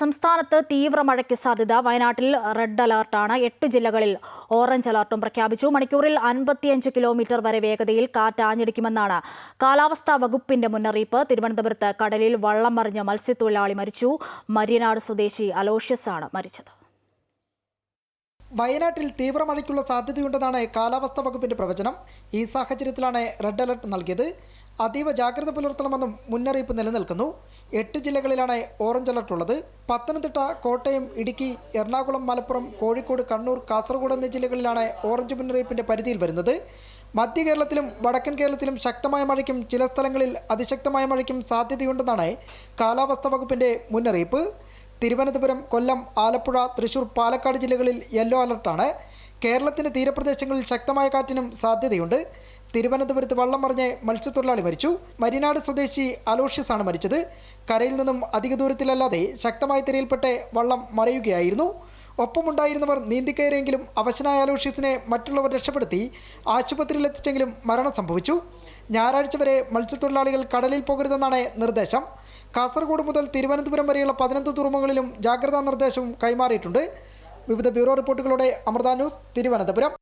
സംസ്ഥാനത്ത് തീവ്ര മഴയ്ക്ക് സാധ്യത. വയനാട്ടിൽ റെഡ് അലർട്ടാണ്. എട്ട് ജില്ലകളിൽ ഓറഞ്ച് അലർട്ടും പ്രഖ്യാപിച്ചു. മണിക്കൂറിൽ അൻപത്തിയഞ്ച് കിലോമീറ്റർ വരെ വേഗതയിൽ കാറ്റ് ആഞ്ഞടിക്കുമെന്നാണ് കാലാവസ്ഥാ വകുപ്പിന്റെ മുന്നറിയിപ്പ്. തിരുവനന്തപുരത്ത് കടലിൽ വള്ളം മറിഞ്ഞ മത്സ്യത്തൊഴിലാളി മരിച്ചു. മരിയനാട് സ്വദേശി അലോഷ്യസ് ആണ് മരിച്ചത്. വയനാട്ടിൽ തീവ്ര മഴയ്ക്കുള്ള സാധ്യതയുണ്ടെന്നാണ് കാലാവസ്ഥാ വകുപ്പിന്റെ പ്രവചനം. ഈ സാഹചര്യത്തിലാണ് റെഡ് അലർട്ട് നൽകിയത്. അതീവ ജാഗ്രത പുലർത്തണമെന്നും മുന്നറിയിപ്പ് നിലനിൽക്കുന്നു. എട്ട് ജില്ലകളിലാണ് ഓറഞ്ച് അലർട്ട് ഉള്ളത്. പത്തനംതിട്ട കോട്ടയം ഇടുക്കി എറണാകുളം മലപ്പുറം കോഴിക്കോട് കണ്ണൂർ കാസർഗോഡ് എന്നീ ജില്ലകളിലാണ് ഓറഞ്ച് മുന്നറിയിപ്പിന്റെ പരിധിയിൽ വരുന്നത്. മധ്യ കേരളത്തിലും വടക്കൻ കേരളത്തിലും ശക്തമായ മഴയ്ക്കും ചില സ്ഥലങ്ങളിൽ അതിശക്തമായ മഴയ്ക്കും സാധ്യതയുണ്ടെന്നാണ് കാലാവസ്ഥാ വകുപ്പിന്റെ മുന്നറിയിപ്പ്. തിരുവനന്തപുരം കൊല്ലം ആലപ്പുഴ തൃശൂർ പാലക്കാട് ജില്ലകളിൽ യെല്ലോ അലർട്ടാണ്. കേരളത്തിന്റെ തീരപ്രദേശങ്ങളിൽ ശക്തമായ കാറ്റിനും സാധ്യതയുണ്ട്. തിരുവനന്തപുരത്ത് വള്ളം മറിഞ്ഞ് മത്സ്യത്തൊഴിലാളി മരിച്ചു. മരിനാട് സ്വദേശി അലോഷ്യസാണ് മരിച്ചത്. കരയിൽ നിന്നും അധിക ദൂരത്തിലല്ലാതെ ശക്തമായ തിരയിൽപ്പെട്ട് വള്ളം മറയുകയായിരുന്നു. ഒപ്പമുണ്ടായിരുന്നവർ നീന്തിക്കയറിയെങ്കിലും അവശനായ അലോഷ്യസിനെ മറ്റുള്ളവർ രക്ഷപ്പെടുത്തി ആശുപത്രിയിലെത്തിച്ചെങ്കിലും മരണം സംഭവിച്ചു. ഞായറാഴ്ച വരെ മത്സ്യത്തൊഴിലാളികൾ കടലിൽ പോകരുതെന്നാണ് നിർദ്ദേശം. കാസർഗോഡ് മുതൽ തിരുവനന്തപുരം വരെയുള്ള പതിനൊന്ന് തുറമുഖങ്ങളിലും ജാഗ്രതാ നിർദ്ദേശവും കൈമാറിയിട്ടുണ്ട്. വിവിധ ബ്യൂറോ റിപ്പോർട്ടുകളോടെ അമൃത ന്യൂസ് തിരുവനന്തപുരം.